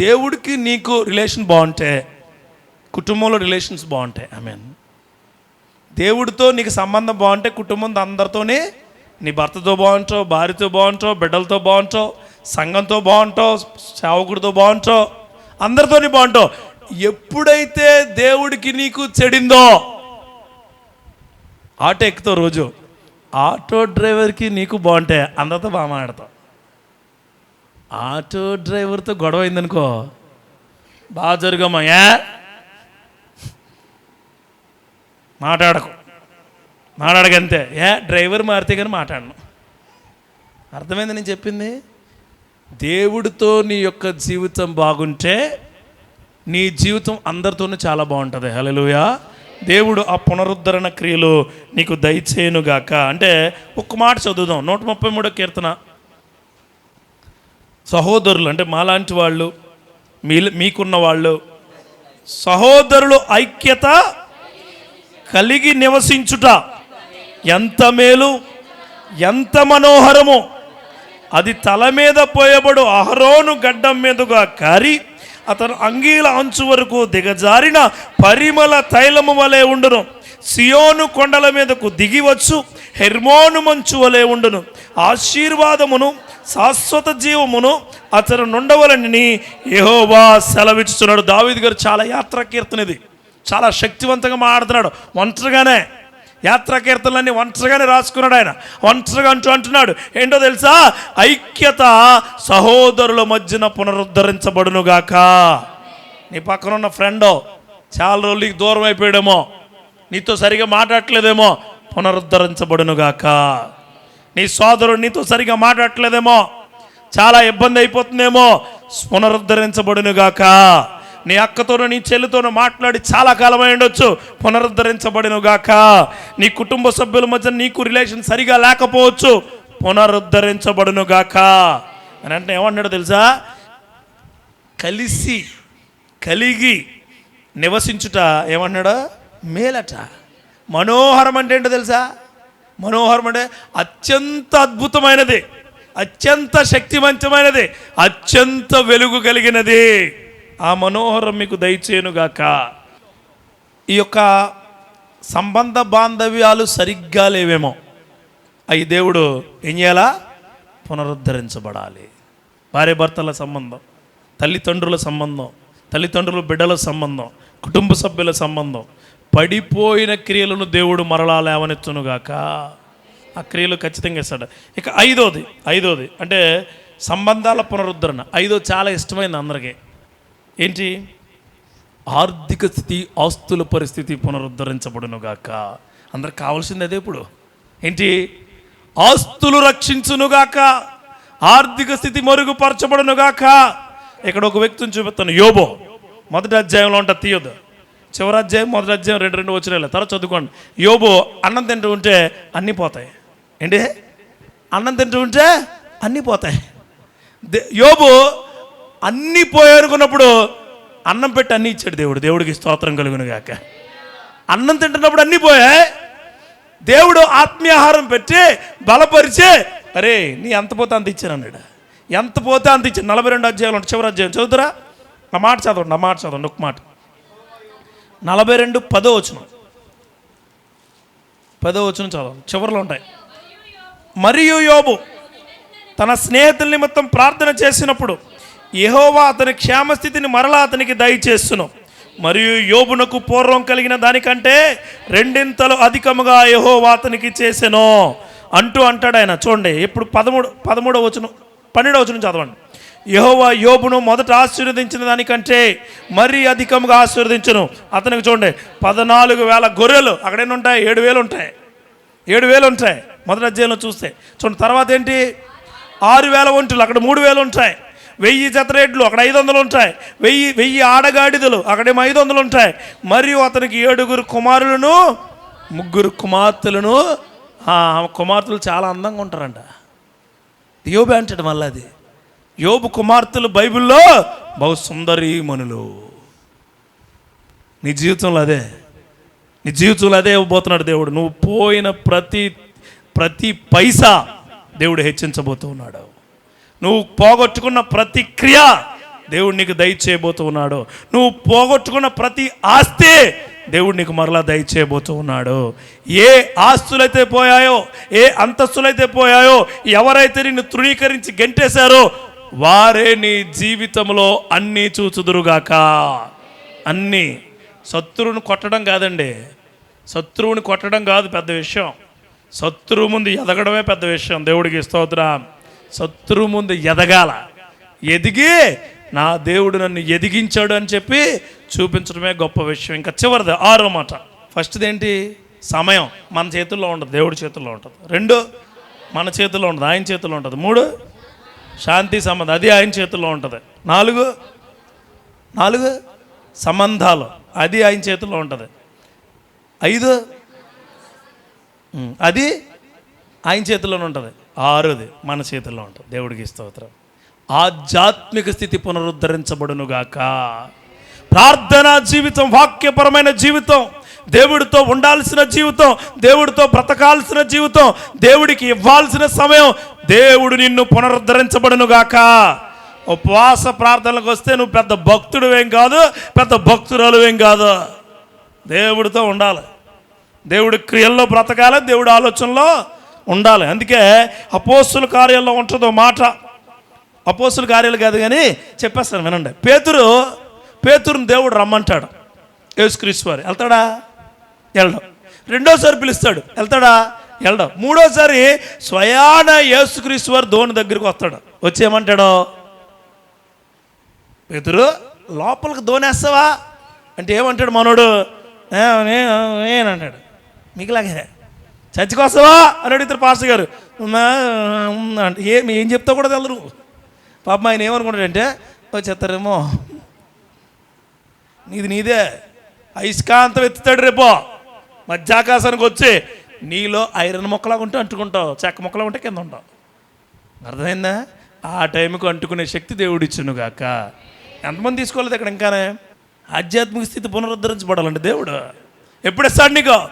దేవుడికి నీకు రిలేషన్ బాగుంటే కుటుంబంలో రిలేషన్స్ బాగుంటాయి ఐ మీన్ దేవుడితో నీకు సంబంధం బాగుంటే కుటుంబం అందరితోనే నీ భర్తతో బాగుంటావు భార్యతో బాగుంటావు బిడ్డలతో బాగుంటావు సంఘంతో బాగుంటావు సేవకుడితో బాగుంటావు అందరితోని బాగుంటావు. ఎప్పుడైతే దేవుడికి నీకు చెడిందో ఆటో ఎక్కుతావు రోజు. ఆటో డ్రైవర్కి నీకు బాగుంటాయి అందరితో బాగా మాట్లాడతావు. ఆటో డ్రైవర్తో గొడవ అయిందనుకో బాగా జరుగమ్మా మాట్లాడకు. మాట్లాడకంతే. ఏ? డ్రైవర్ మారితే కానీ మాట్లాడను. అర్థమైంది నేను చెప్పింది? దేవుడితో నీ యొక్క జీవితం బాగుంటే నీ జీవితం అందరితోనూ చాలా బాగుంటుంది. హలోయా దేవుడు ఆ పునరుద్ధరణ క్రియలు నీకు దయచేయనుగాక. అంటే ఒక్క మాట చదువుదాం. నూట ముప్పై మూడో కీర్తన. సహోదరులు అంటే మాలాంటి వాళ్ళు మీ మీకున్న వాళ్ళు సహోదరులు ఐక్యత కలిగి నివసించుట ఎంత మేలు ఎంత మనోహరము. అది తల మీద పోయబడు అహరోను గడ్డం మీదుగా కారి అతను అంగీల అంచు వరకు దిగజారిన పరిమళ తైలము వలె ఉండును. సియోను కొండల మీదకు దిగివచ్చు హెర్మోను మంచు వలె ఉండును. ఆశీర్వాదమును శాశ్వత జీవమును అతను నుండవలని యహోవా సెలవిచ్చుతున్నాడు దావీద్ గారు చాలా యాత్రా కీర్తన ఇది. చాలా శక్తివంతంగా మాట్లాడుతున్నాడు. ఒంటరిగానే యాత్రా కీర్తనలన్నీ ఒంటరిగానే రాసుకున్నాడు ఆయన. ఒంటరిగా అంటూ అంటున్నాడు ఏంటో తెలుసా? ఐక్యత సహోదరుల మధ్యన పునరుద్ధరించబడునుగాక. నీ పక్కన ఉన్న ఫ్రెండో చాలా రోజులకి దూరం అయిపోయాడేమో. నీతో సరిగా మాట్లాడలేదేమో పునరుద్ధరించబడునుగాక. నీ సోదరుడు నీతో సరిగా మాట్లాడట్లేదేమో. చాలా ఇబ్బంది అయిపోతుందేమో. పునరుద్ధరించబడునుగాక. నీ అక్కతోనూ నీ చెల్లితోనూ మాట్లాడి చాలా కాలమై ఉండొచ్చు. పునరుద్ధరించబడినగాక. నీ కుటుంబ సభ్యుల మధ్య నీకు రిలేషన్ సరిగా లేకపోవచ్చు. పునరుద్ధరించబడునుగాక. అని అంటే ఏమన్నాడు తెలుసా? కలిసి కలిగి నివసించుట ఏమన్నాడు? మేలట. మనోహరం అంటే ఏంటో తెలుసా? మనోహరం అంటే అత్యంత అద్భుతమైనది అత్యంత శక్తివంతమైనది అత్యంత వెలుగు కలిగినది. ఆ మనోహరం మీకు దయచేయనుగాక. ఈ యొక్క సంబంధ బాంధవ్యాలు సరిగ్గా లేవేమో. అవి దేవుడు ఏం చేయాలా? పునరుద్ధరించబడాలి. భార్య భర్తల సంబంధం తల్లిదండ్రుల సంబంధం తల్లిదండ్రుల బిడ్డల సంబంధం కుటుంబ సభ్యుల సంబంధం పడిపోయిన క్రియలను దేవుడు మరలా లేవనెత్తునుగాక. ఆ క్రియలు ఖచ్చితంగా ఇస్తాడు. ఇక ఐదోది ఐదోది అంటే సంబంధాల పునరుద్ధరణ. ఐదో చాలా ఇష్టమైంది అందరికీ. ఏంటి? ఆర్థిక స్థితి ఆస్తుల పరిస్థితి పునరుద్ధరించబడునుగాక. అందరికి కావాల్సింది అదే ఇప్పుడు. ఏంటి? ఆస్తులు రక్షించునుగాక. ఆర్థిక స్థితి మరుగుపరచబడునుగాక. ఇక్కడ ఒక వ్యక్తిని చూపిస్తాను. యోబో. మొదటి అధ్యాయంలో ఉంటా తీయొద్దు చివరి అధ్యాయం మొదటి అధ్యాయం రెండు రెండు వచ్చిన తర్వాత చదువుకోండి. యోబు అన్నం తింటూ ఉంటే అన్నీ పోతాయి. ఏంటి? అన్నం తింటూ ఉంటే అన్నీ పోతాయి. దే- యోబు అన్నీ పోయానుకున్నప్పుడు అన్నం పెట్టి అన్నీ ఇచ్చాడు దేవుడు. దేవుడికి స్తోత్రం కలుగును గాక. అన్నం తింటున్నప్పుడు అన్నీ పోయాయి. దేవుడు ఆత్మీయాహారం పెట్టి బలపరిచి అరే నీ ఎంత పోతే అంత ఇచ్చాను అన్నాడు. ఎంత పోతే అంత ఇచ్చాను నలభై రెండు అధ్యాయాలు ఉంటాయి చివరి అధ్యాయం. చదువుతురా? నా మాట చదవండి నా మాట చదవండి ఒక మాట. నలభై రెండు పదో వచ్చిన పదో వచ్చిన చాలా చివరిలో ఉంటాయి. మరియు యోబు తన స్నేహితుల నిమిత్తం ప్రార్థన చేసినప్పుడు యహోవా అతని క్షేమస్థితిని మరలా అతనికి దయచేస్తున్నాం మరియు యోబునకు పూర్వం కలిగిన దానికంటే రెండింతలు అధికముగా యహోవా అతనికి చేసెను. అంటూ అంటాడు ఆయన. చూడండి ఇప్పుడు పదమూడు పదమూడవ వచనం పన్నెండవ వచనం చదవండి. యహోవా యోబును మొదట ఆశీర్వదించిన దానికంటే మరీ అధికంగా ఆశీర్వదించను. అతనికి చూడండి పద్నాలుగు వేల గొర్రెలు అక్కడేనా ఉంటాయి? ఏడు వేలు ఉంటాయి. ఏడు వేలు ఉంటాయి. మొదటి అధ్యాయంలో చూస్తే చూడండి తర్వాత ఏంటి? ఆరు వేల ఒంటులు అక్కడ మూడు వేలు ఉంటాయి. వెయ్యి జతరేట్లు అక్కడ ఐదు వందలు ఉంటాయి. వెయ్యి వెయ్యి ఆడగాడిదలు అక్కడేమో ఐదు వందలు ఉంటాయి. మరియు అతనికి ఏడుగురు కుమారులను ముగ్గురు కుమార్తెలను కుమార్తెలు చాలా అందంగా ఉంటారంట. యోబు అంటాడు మళ్ళీ అది. యోబు కుమార్తెలు బైబిల్లో బహు సుందరీమణులు నీ జీవితంలో అదే. నీ జీవితంలో అదే ఇవ్వబోతున్నాడు దేవుడు. నువ్వు పోయిన ప్రతి ప్రతి పైసా దేవుడు హెచ్చించబోతూ ఉన్నాడు నువ్వు పోగొట్టుకున్న ప్రతి క్రియ దేవుడు నీకు దయచేయబోతూ ఉన్నాడు నువ్వు పోగొట్టుకున్న ప్రతి ఆస్తి దేవుడు నీకు మరలా దయచేయబోతూ ఉన్నాడు ఏ ఆస్తులైతే పోయాయో ఏ అంతస్తులైతే పోయాయో ఎవరైతే నిన్ను తృణీకరించి గెంటేశారో వారే నీ జీవితంలో అన్నీ చూచుదురుగాక. అన్నీ. శత్రువుని కొట్టడం కాదండి. శత్రువుని కొట్టడం కాదు పెద్ద విషయం. శత్రువు ముందు ఎదగడమే పెద్ద విషయం. దేవుడికి స్తోత్రం. శత్రువు ముందు ఎదగాల. ఎదిగి నా దేవుడు నన్ను ఎదిగించాడు అని చెప్పి చూపించడమే గొప్ప విషయం. ఇంకా చివరిది ఆరో మాట. ఫస్ట్ది ఏంటి? సమయం. మన చేతుల్లో ఉంటుంది దేవుడి చేతుల్లో ఉంటుంది. రెండు మన చేతుల్లో ఉంటుంది ఆయన చేతుల్లో ఉంటుంది. మూడు శాంతి సంబంధం అది ఆయన చేతుల్లో ఉంటుంది. నాలుగు నాలుగు సంబంధాలు అది ఆయన చేతుల్లో ఉంటుంది. ఐదు అది ఆయన చేతిలోనే ఉంటుంది. ఆరుది మన చేతుల్లో ఉంటుంది. దేవుడికి స్తోత్రం. ఆధ్యాత్మిక స్థితి పునరుద్ధరించబడునుగాక. ప్రార్థనా జీవితం వాక్యపరమైన జీవితం దేవుడితో ఉండాల్సిన జీవితం దేవుడితో బ్రతకాల్సిన జీవితం దేవుడికి ఇవ్వాల్సిన సమయం దేవుడు నిన్ను పునరుద్ధరించబడునుగాక ఉపవాస ప్రార్థనలకు వస్తే నువ్వు పెద్ద భక్తుడువేం కాదు పెద్ద భక్తురాలువేం కాదు. దేవుడితో ఉండాలి. దేవుడి క్రియల్లో బ్రతకాలి దేవుడి ఆలోచనలో ఉండాలి. అందుకే అపోస్తుల కార్యాల్లో ఉంటుందో మాట అపోస్తుల కార్యాలు కాదు కానీ చెప్పేస్తాను వినండి. పేతురు పేతురుని దేవుడు రమ్మంటాడు. యేసుక్రీస్తు వారు వెళ్తాడా? వెళ్ళడం. రెండోసారి పిలుస్తాడు. వెళ్తాడా? వెళ్ళడం. మూడోసారి స్వయాన యేసుక్రీస్తు వారు దోని దగ్గరికి వస్తాడు. వచ్చేయమంటాడు? ఏమంటాడు లోపలికి దోనేస్తావా అంటే ఏమంటాడు మనోడు? "ఏ, నేనంటాడు మీకులాగే. చచ్చికొస్తావా? అని అడుగుతారు పాస్టర్ గారు. అంటే ఏం ఏం చెప్తావు కూడా తెలరు పాపం ఆయన ఏమనుకుంటాడంటే చెత్తారేమో నీది నీదే. అయస్కాంతం ఎత్తుతాడు రేపో. మధ్యాకాశానికి వచ్చి నీలో ఐరన్ మొక్కలాగా ఉంటే అంటుకుంటావు చెక్క మొక్కలా ఉంటే కింద ఉంటావు. అర్థమైందా? ఆ టైంకు అంటుకునే శక్తి దేవుడు ఇచ్చును గాక. ఎంతమంది తీసుకోలేదు ఇక్కడ ఇంకానే? ఆధ్యాత్మిక స్థితి పునరుద్ధరించబడాలండి దేవుడు. ఎప్పుడు ఇస్తాడు నీకు?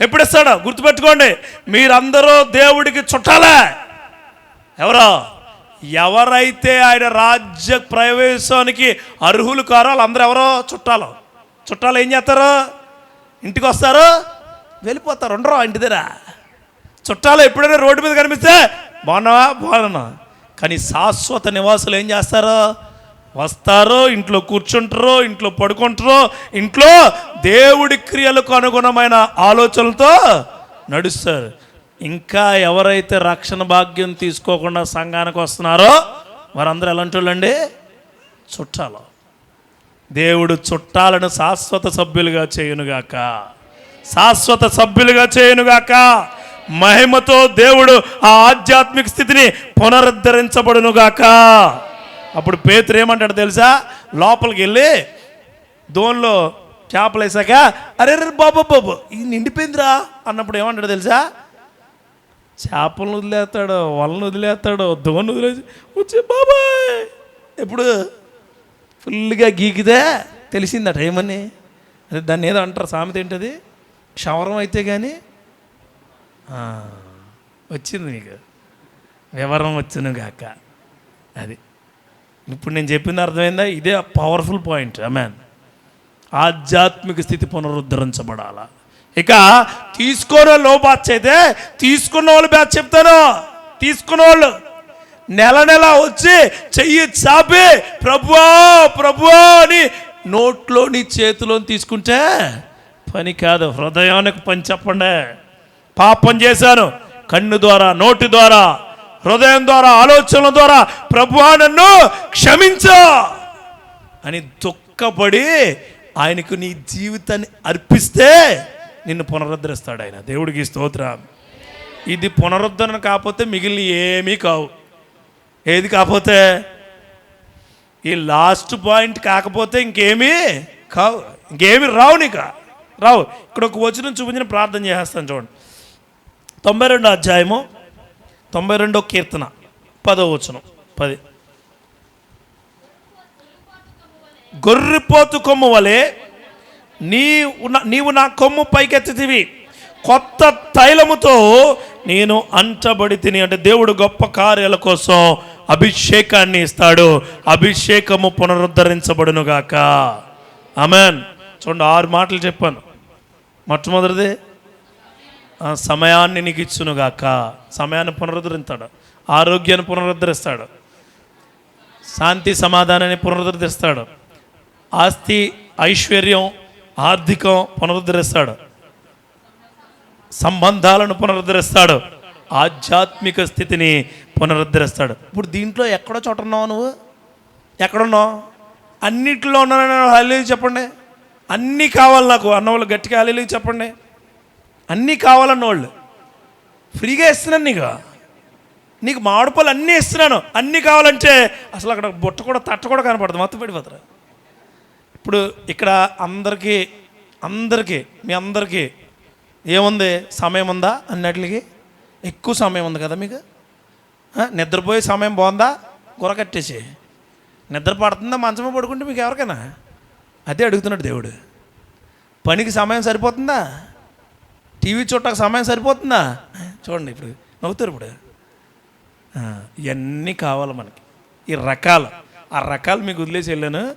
ఎప్పుడు గుర్తుపెట్టుకోండి మీరందరూ దేవుడికి చుట్టాలే. ఎవరో? ఎవరైతే ఆయన రాజ్య ప్రవేశానికి అర్హులు కారో వాళ్ళందరూ ఎవరో? చుట్టాలు. చుట్టాలు ఏం చేస్తారు? ఇంటికి వస్తారు వెళ్ళిపోతారు ఉండరు ఇంటి దగ్గర. చుట్టాలు ఎప్పుడైనా రోడ్డు మీద కనిపిస్తే బాగున్నావా? బాగున్నా. కానీ శాశ్వత నివాసులు ఏం చేస్తారో? వస్తారు ఇంట్లో కూర్చుంటారు ఇంట్లో పడుకుంటారు ఇంట్లో దేవుడి క్రియలకు అనుగుణమైన ఆలోచనలతో నడుస్తారు. ఇంకా ఎవరైతే రక్షణ భాగ్యం తీసుకోకుండా సంఘానికి వస్తున్నారో వారందరూ ఎలాంటి వాళ్ళండి చుట్టాలు. దేవుడు చుట్టాలను శాశ్వత సభ్యులుగా చేయునుగాక. శాశ్వత సభ్యులుగా చేయనుగాక. మహిమతో దేవుడు ఆ ఆధ్యాత్మిక స్థితిని పునరుద్ధరించబడునుగాక. అప్పుడు పేతురు ఏమంటాడు తెలుసా? లోపలికి వెళ్ళి దోన్లో చేపలు వేసాక అరే రే బాబు బాబు ఇది నిండిపోయిందిరా అన్నప్పుడు ఏమంటాడు తెలుసా? చేపలను వదిలేస్తాడు వలను వదిలేస్తాడు దోన్ వదిలేసి వచ్చి బాబాయ్! ఎప్పుడు ఫుల్గా గీకితే తెలిసిందట ఏమని? అదే దాన్ని ఏదో అంటారు సామెత ఏంటది? క్షవరం అయితే కానీ వచ్చింది నీకు. వివరం వచ్చును గాక. అది. ఇప్పుడు నేను చెప్పింది అర్థమైందా? ఇదే పవర్ఫుల్ పాయింట్ అమ్యాన్ ఆధ్యాత్మిక స్థితి పునరుద్ధరించబడాలా. ఇక తీసుకోని లో బ్యాచ్ అయితే తీసుకున్న వాళ్ళు బ్యాచ్ చెప్తాను తీసుకున్న వాళ్ళు. నెల నెల వచ్చి చెయ్యి చాపి ప్రభువా ప్రభువా అని నోట్లోని చేతిలో తీసుకుంటే పని కాదు హృదయానికి పని చెప్పండి. పాపం చేశాను కన్ను ద్వారా నోటి ద్వారా హృదయం ద్వారా ఆలోచనల ద్వారా ప్రభువా నన్ను క్షమించు అని దుఃఖపడి ఆయనకు నీ జీవితాన్ని అర్పిస్తే నిన్ను పునరుద్ధరిస్తాడు ఆయన. దేవుడికి స్తోత్రం. ఇది పునరుద్ధరణ కాకపోతే మిగిలిన ఏమీ కావు. ఏది కాకపోతే ఈ లాస్ట్ పాయింట్ కాకపోతే ఇంకేమీ కావు ఇంకేమి రావు నీకు. రావు ఇక్కడ ఒక వచనం చూపించిన ప్రార్థన చేస్తాను చూడండి. తొంభై రెండో అధ్యాయము తొంభై రెండో కీర్తన పదో వచనం పది. గొర్రెపోతు కొమ్ము వలె నీ నీవు నా కొమ్ము పైకెత్తితివి. కొత్త తైలముతో నేను అంచబడి తిని అంటే దేవుడు గొప్ప కార్యాల కోసం అభిషేకాన్ని ఇస్తాడు. అభిషేకము పునరుద్ధరించబడును గాక ఆమెన్. చూడండి ఆరు మాటలు చెప్పాను. మొట్టమొదటిది సమయాన్ని నీకు ఇచ్చునుగాక. సమయాన్ని పునరుద్ధరిస్తాడు ఆరోగ్యాన్ని పునరుద్ధరిస్తాడు. శాంతి సమాధానాన్ని పునరుద్ధరిస్తాడు. ఆస్తి ఐశ్వర్యం ఆర్థికం పునరుద్ధరిస్తాడు. సంబంధాలను పునరుద్ధరిస్తాడు. ఆధ్యాత్మిక స్థితిని పునరుద్ధరిస్తాడు. ఇప్పుడు దీంట్లో ఎక్కడో చోట ఉన్నావు నువ్వు? ఎక్కడున్నావు? అన్నిట్లో ఉన్నానని హల్లి చెప్పండి. అన్నీ కావాలి నాకు. అన్నవాళ్ళు గట్టిగా హల్లి చెప్పండి. అన్నీ కావాలన్న వాళ్ళు ఫ్రీగా ఇస్తున్నాను నీకు. నీకు మామిడి పళ్ళు అన్నీ ఇస్తున్నాను. అన్నీ కావాలంటే అసలు అక్కడ బుట్ట కూడా తట్ట కూడా కనపడదు. మొత్తం పడిపోతారు. ఇప్పుడు ఇక్కడ అందరికీ అందరికీ మీ అందరికీ ఏముంది? సమయం ఉందా? అన్నట్లకి ఎక్కువ సమయం ఉంది కదా మీకు? నిద్రపోయే సమయం బాగుందా? గుర కట్టేసి. నిద్ర పడుతుందా? మంచమే పడుకుంటే మీకు ఎవరికైనా? అదే అడుగుతున్నాడు దేవుడు. పనికి సమయం సరిపోతుందా? టీవీ చూడటానికి సమయం సరిపోతుందా? చూడండి ఇప్పుడు నవ్వుతారు ఇప్పుడు. ఇవన్నీ కావాలి మనకి. ఈ రకాలు ఆ రకాలు మీకు వదిలేసి వెళ్ళాను.